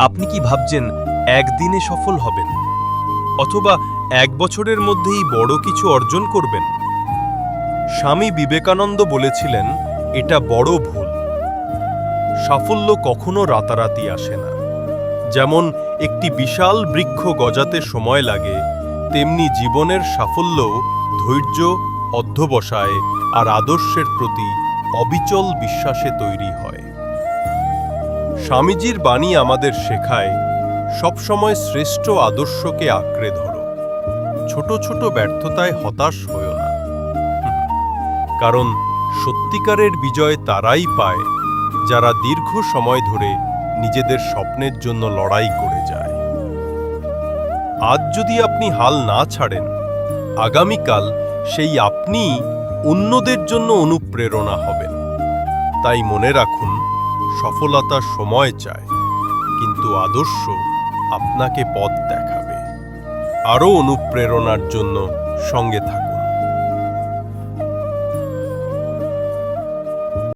আপনি কি ভাবছেন একদিনে সফল হবেন? অথবা এক বছরের মধ্যেই বড় কিছু অর্জন করবেন? স্বামী বিবেকানন্দ বলেছিলেন, এটা বড় ভুল। সাফল্য কখনো রাতারাতি আসে না। যেমন একটি বিশাল বৃক্ষ গজাতে সময় লাগে, তেমনি জীবনের সাফল্য ধৈর্য, অধ্যবসায় আর আদর্শের প্রতি অবিচল বিশ্বাসে তৈরি হয়। স্বামীজির বাণী আমাদের শেখায়, সবসময় শ্রেষ্ঠ আদর্শকে আঁকড়ে ধরো। ছোট ছোট ব্যর্থতায় হতাশ হও না। কারণ সত্যিকারের বিজয় তারাই পায়, যারা দীর্ঘ সময় ধরে নিজেদের স্বপ্নের জন্য লড়াই করে যায়। আজ যদি আপনি হাল না ছাড়েন, আগামীকাল সেই আপনি অন্যদের জন্য অনুপ্রেরণা হবেন। তাই মনে রাখুন সফলতা সময় চায় কিন্তু আদর্শ আপনাকে পথ দেখাবে। আরও অনুপ্রেরণার জন্য সঙ্গে থাকুন।